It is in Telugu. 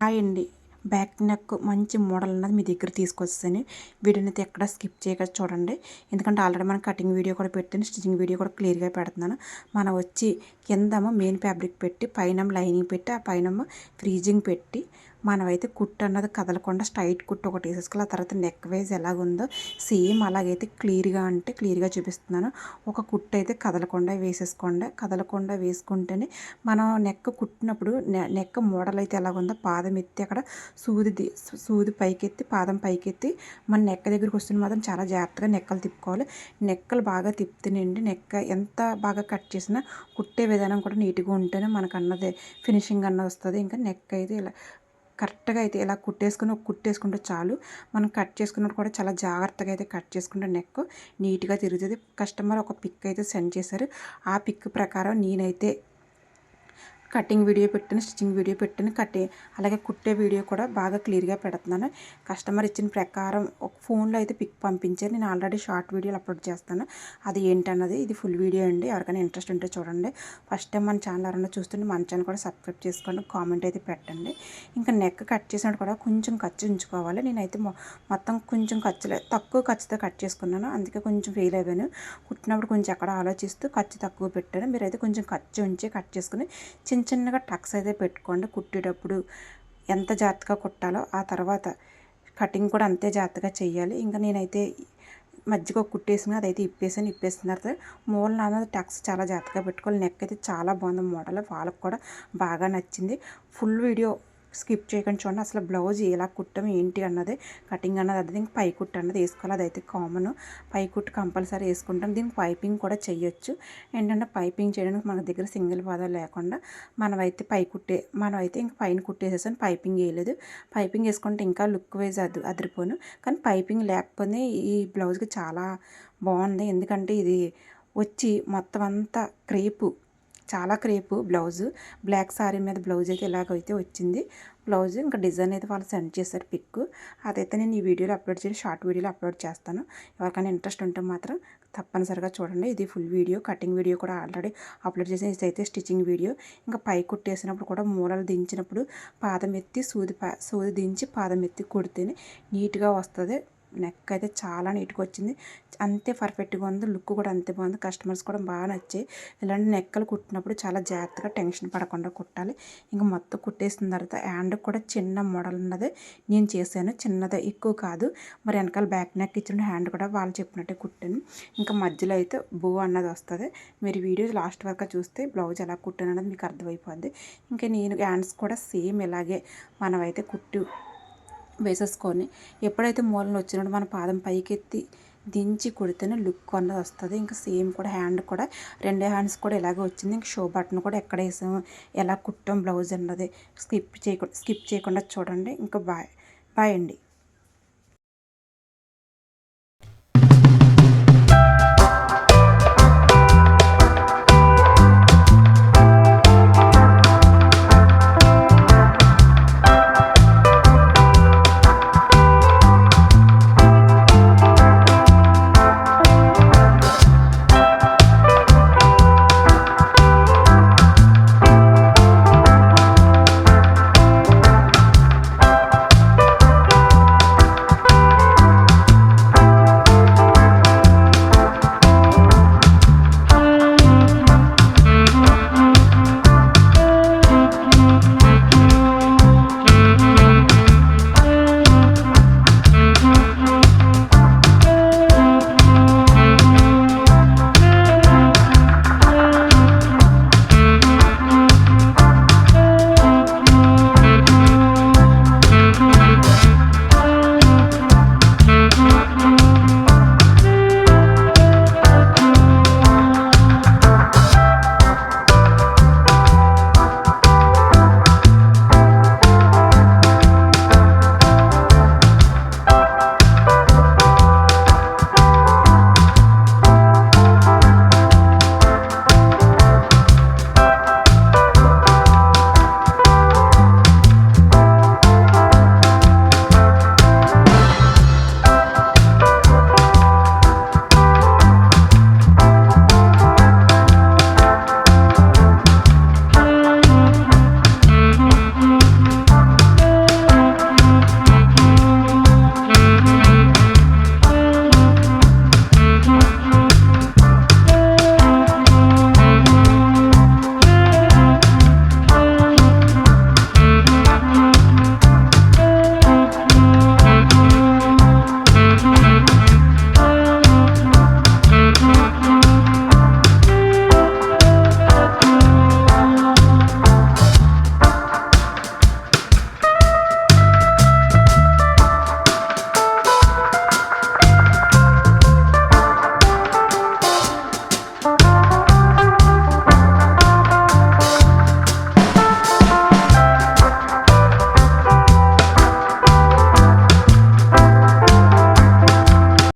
హాయ్ అండి బ్యాక్ నెక్ మంచి మోడల్ అన్నది మీ దగ్గర తీసుకొచ్చాను వీడియోని అయితే ఎక్కడ స్కిప్ చేయక చూడండి. ఎందుకంటే ఆల్రెడీ మనం కటింగ్ వీడియో కూడా పెట్టాను స్టిచ్చింగ్ వీడియో కూడా క్లియర్గా పెడుతున్నాను. మనం వచ్చి కిందమో మెయిన్ ఫ్యాబ్రిక్ పెట్టి పైన లైనింగ్ పెట్టి ఆ పైన ఫ్రీజింగ్ పెట్టి మనమైతే కుట్టు అన్నది కదలకుండా స్ట్రైట్ కుట్టు ఒకటి వేసేసుకోవాలి ఆ తర్వాత నెక్ వైజ్ ఎలాగుందో సేమ్ అలాగైతే క్లియర్గా అంటే క్లియర్గా చూపిస్తున్నాను. ఒక కుట్టు అయితే కదలకుండా వేసేసుకోండి. కదలకుండా వేసుకుంటేనే మనం నెక్ కుట్టినప్పుడు నెక్ మోడల్ అయితే ఎలాగుందో పాదం ఎత్తి అక్కడ సూది సూది పైకెత్తి పాదం పైకెత్తి మన నెక్క దగ్గరికి వస్తున్న మాత్రం చాలా జాగ్రత్తగా నెక్కలు తిప్పుకోవాలి. నెక్కలు బాగా తిప్పుతేనండి నెక్క ఎంత బాగా కట్ చేసినా కుట్టే విధానం కూడా నీట్గా ఉంటేనే మనకు అన్నది ఫినిషింగ్ అన్నది వస్తుంది. ఇంకా నెక్ అయితే ఇలా కరెక్ట్గా అయితే ఇలా కుట్టేసుకుని కుట్టేసుకుంటే చాలు. మనం కట్ చేసుకున్నప్పుడు కూడా చాలా జాగ్రత్తగా అయితే కట్ చేసుకుంటే నెక్ నీట్గా తిరుగుతుంది. కస్టమర్ ఒక పిక్ అయితే సెండ్ చేశారు. ఆ పిక్ ప్రకారం నేనైతే కటింగ్ వీడియో పెట్టాను స్టిచ్చింగ్ వీడియో పెట్టాను కట్టే అలాగే కుట్టే వీడియో కూడా బాగా క్లియర్గా పెడుతున్నాను. కస్టమర్ ఇచ్చిన ప్రకారం ఒక ఫోన్లో అయితే పిక్ పంపించారు. నేను ఆల్రెడీ షార్ట్ వీడియోలు అప్లోడ్ చేస్తాను. అది ఏంటన్నది ఇది ఫుల్ వీడియో అండి. ఎవరికైనా ఇంట్రెస్ట్ ఉంటే చూడండి. ఫస్ట్ టైం మన ఛానల్ ఎవరైనా చూస్తుంటే మన ఛానల్ కూడా సబ్స్క్రైబ్ చేసుకోండి. కామెంట్ అయితే పెట్టండి. ఇంకా నెక్ కట్ చేసినప్పుడు కూడా కొంచెం ఖర్చు ఉంచుకోవాలి. నేనైతే మొత్తం కొంచెం ఖర్చులే తక్కువ ఖర్చుతో కట్ చేసుకున్నాను. అందుకే కొంచెం ఫెయిల్ అయ్యాను. కుట్టినప్పుడు కొంచెం ఎక్కడ ఆలోచిస్తూ ఖర్చు తక్కువ పెట్టాను. మీరైతే కొంచెం ఖర్చు ఉంచి కట్ చేసుకుని చిన్న చిన్న చిన్నగా టక్స్ అయితే పెట్టుకోండి కుట్టేటప్పుడు. ఎంత జాగ్రత్తగా కుట్టాలో ఆ తర్వాత కటింగ్ కూడా అంతే జాగ్రత్తగా చేయాలి ఇంకా నేనైతే మధ్యగా కుట్టేసిన అదైతే ఇప్పేసాను ఇప్పేసిన తర్వాత మూలన అన్నది టక్స్ చాలా జాగ్రత్తగా పెట్టుకోవాలి. నెక్ అయితే చాలా బాగుంది మోడల్ వాళ్ళకి కూడా బాగా నచ్చింది. ఫుల్ వీడియో స్కిప్ చేయకుండా చూడండి. అసలు బ్లౌజ్ ఎలా కుట్టం ఏంటి అన్నది కటింగ్ అన్నది అది దీనికి పై కుట్టు అన్నది వేసుకోవాలి. అదైతే కామన్ పై కుట్టు కంపల్సరీ వేసుకుంటాం. దీనికి పైపింగ్ కూడా చేయొచ్చు. ఏంటంటే పైపింగ్ చేయడానికి మన దగ్గర సింగిల్ పాదాలు లేకుండా మనమైతే పై కుట్టే మనమైతే ఇంక పైన కుట్టేసేసాను పైపింగ్ వేయలేదు. పైపింగ్ వేసుకుంటే ఇంకా లుక్ వైజ్ అది అదిరిపోను. కానీ పైపింగ్ లేకపోతే ఈ బ్లౌజ్కి చాలా బాగుంది. ఎందుకంటే ఇది వచ్చి మొత్తం అంతా క్రేపు చాలా క్రేపు బ్లౌజ్. బ్లాక్ సారీ మీద బ్లౌజ్ అయితే ఇలాగైతే వచ్చింది. బ్లౌజ్ ఇంకా డిజైన్ అయితే వాళ్ళు సెండ్ చేశారు పిక్ అదైతే నేను ఈ వీడియోలో అప్లోడ్ చేసి షార్ట్ వీడియోలో అప్లోడ్ చేస్తాను. ఎవరికైనా ఇంట్రెస్ట్ ఉంటే మాత్రం తప్పనిసరిగా చూడండి. ఇది ఫుల్ వీడియో కటింగ్ వీడియో కూడా ఆల్రెడీ అప్లోడ్ చేసిన ఇదైతే స్టిచ్చింగ్ వీడియో. ఇంకా పై కుట్టేసినప్పుడు కూడా మూలలు దించినప్పుడు పాదం ఎత్తి సూది సూది దించి పాదం ఎత్తి కుడితేనే నీట్గా వస్తుంది. నెక్ అయితే చాలా నీట్గా వచ్చింది అంతే పర్ఫెక్ట్గా ఉంది. లుక్ కూడా అంతే బాగుంది. కస్టమర్స్ కూడా బాగా నచ్చాయి. ఇలాంటి నెక్కలు కుట్టినప్పుడు చాలా జాగ్రత్తగా టెన్షన్ పడకుండా కుట్టాలి. ఇంకా మొత్తం కుట్టేసిన తర్వాత హ్యాండ్ కూడా చిన్న మోడల్ ఉన్నది నేను చేశాను. చిన్నదే ఎక్కువ కాదు. మరి వెనకాల బ్యాక్ నెక్ ఇచ్చిన హ్యాండ్ కూడా వాళ్ళు చెప్పినట్టే కుట్టాను. ఇంకా మధ్యలో అయితే బో అన్నది వస్తుంది. మీరు వీడియో లాస్ట్ వరకు చూస్తే బ్లౌజ్ ఎలా కుట్టాను అనేది మీకు అర్థమైపోద్ది. ఇంకా నేను హ్యాండ్స్ కూడా సేమ్ ఇలాగే మనమైతే కుట్టు వేసేసుకొని ఎప్పుడైతే మూలన వచ్చినప్పుడు మన పాదం పైకెత్తి దించి కుడితేనే లుక్ అన్నది వస్తుంది. ఇంకా సేమ్ కూడా హ్యాండ్ కూడా రెండు హ్యాండ్స్ కూడా ఇలాగే వచ్చింది. ఇంకా షో బటన్ కూడా ఎక్కడ వేసాము ఎలా కుట్టాం బ్లౌజ్ అన్నది స్కిప్ చేయకుండా స్కిప్ చేయకుండా చూడండి. ఇంకా బాయ్ బాయ్ అండి.